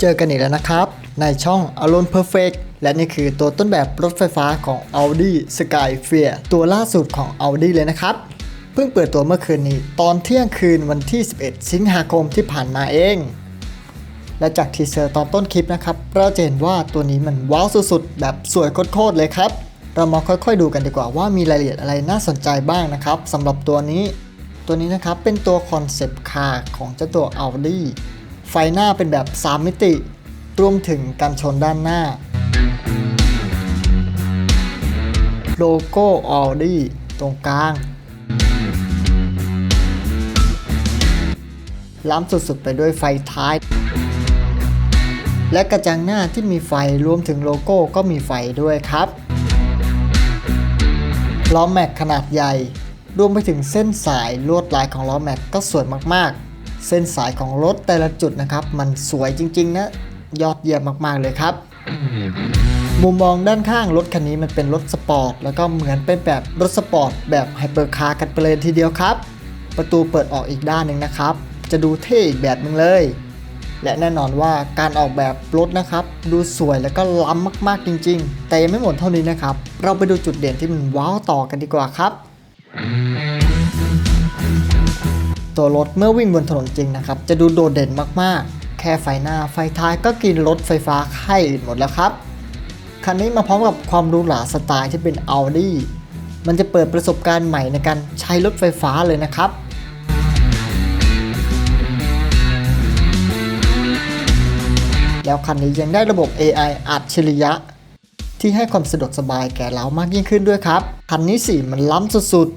เจอกันอีกแล้วนะครับ ในช่อง Alone Perfect และนี่คือตัวต้นแบบรถไฟฟ้าของ Audi Skyfear ตัวล่าสุดของ Audi เลยนะครับ เพิ่งเปิดตัวเมื่อคืนนี้ ตอนเที่ยงคืนวันที่ 11 สิงหาคมที่ผ่านมาเอง และจากทีเซอร์ตอนต้นคลิปนะครับ เราจะเห็นว่าตัวนี้มันว้าวสุดๆ แบบสวยโคตรๆเลยครับ เรามาค่อยๆดูกันดีกว่าว่ามีรายละเอียดอะไรน่าสนใจบ้างนะครับสำหรับตัวนี้ ตัวนี้นะครับเป็นตัวคอนเซปต์คาร์ของเจ้าตัว Audi ไฟหน้าเป็นแบบ 3 มิติ รวมถึงกันชนด้านหน้า โลโก้ Audi ตรงกลาง ล้ำสุดๆไปด้วยไฟท้าย และกระจังหน้าที่มีไฟรวมถึงโลโก้ก็มีไฟด้วยครับล้อแม็กขนาดใหญ่ รวมไปถึงเส้นสายลวดลายของล้อแม็กก็สวยมากๆ เส้นสายของรถแต่ละจุดนะครับ มันสวยจริงๆนะยอดเยี่ยมมากๆเลยครับ มุมมองด้านข้างรถคันนี้มันเป็นรถสปอร์ตแล้วก็เหมือนเป็นแบบรถสปอร์ตแบบไฮเปอร์คาร์กันไปเลยทีเดียวครับ ประตูเปิดออกอีกด้านหนึ่งนะครับ จะดูเท่อีกแบบหนึงเลย และแน่นอนว่าการออกแบบรถนะครับ ดูสวยแล้วก็ล้ำมากๆจริง ๆ แต่ยังไม่หมดเท่านี้นะครับ เราไปดูจุดเด่นที่มันว้าวต่อกันดีกว่าครับ ตัวรถเมื่อวิ่งบนถนนจริงนะครับ จะดูโดดเด่นมากๆ แค่ไฟหน้าไฟท้ายก็กินรถไฟฟ้าค่ายอื่นหมดแล้วครับ คันนี้มาพร้อมกับความหรูหราสไตล์ที่เป็น Audi มันจะเปิดประสบการณ์ใหม่ในการใช้รถไฟฟ้าเลยนะครับแล้วคันนี้ยังได้ระบบ AI อัจฉริยะ ที่ให้ความสะดวกสบายแก่เรามากยิ่งขึ้นด้วยครับ คันนี้สิมันล้ำสุด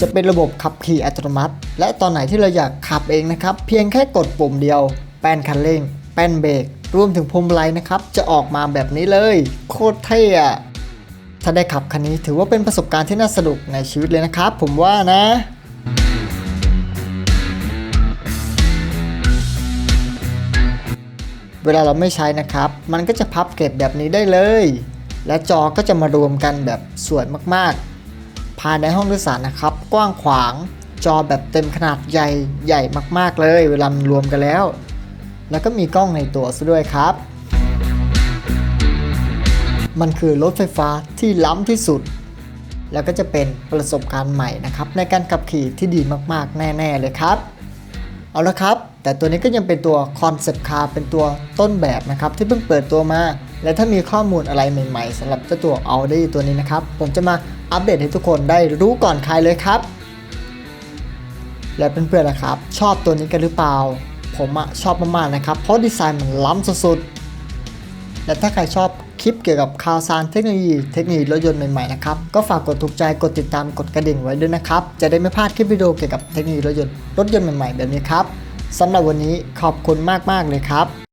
จะเป็นระบบขับขี่อัตโนมัติ และตอนไหนที่เราอยากขับเองนะครับ เพียงแค่กดปุ่มเดียว แป้นคันเร่ง แป้นเบรกรวมถึงพวงมาลัยนะครับ จะออกมาแบบนี้เลย โคตรเท่อะถ้าได้ขับคันนี้ถือว่าเป็นประสบการณ์ที่น่าสนุกในชีวิตเลยนะครับ ผมว่านะเวลาเราไม่ใช้นะครับ มันก็จะพับเก็บแบบนี้ได้เลย และจอก็จะมารวมกันแบบสวยมากๆ ภายในห้องโดยสารนะครับ กว้างขวางจอแบบเต็มขนาดใหญ่ใหญ่มากๆเลย เวลามันรวมกันแล้ว แล้วก็มีกล้องในตัวซะด้วยครับ มันคือรถไฟฟ้าที่ล้ำที่สุด แล้วก็จะเป็นประสบการณ์ใหม่นะครับ ในการขับขี่ที่ดีมากๆ แน่ ๆ เลยครับ เอาละครับ แต่ตัวนี้ก็ยังเป็นตัวคอนเซปต์คาร์เป็นตัวต้นแบบนะครับ ที่เพิ่งเปิดตัวมา และถ้ามีข้อมูลอะไรใหม่ๆสำหรับเจ้าตัว Audi ตัวนี้นะครับ ผมจะมาอัปเดตให้ทุกคนได้รู้ก่อนใครเลยครับ และเพื่อนๆนะครับ ชอบตัวนี้กันหรือเปล่า ผมอะชอบมากๆนะครับ เพราะดีไซน์มันล้ำสุดๆ และถ้าใครชอบคลิปเกี่ยวกับข่าวสารเทคโนโลยีเทคโนโลยีรถยนต์ใหม่ๆนะครับ ก็ฝากกดถูกใจกดติดตามกดกระดิ่งไว้ด้วยนะครับ จะได้ไม่พลาดคลิปวิดีโอเกี่ยวกับเทคโนโลยีรถยนต์รถยนต์ใหม่ๆแบบนี้ครับสำหรับวันนี้ขอบคุณมากๆเลยครับ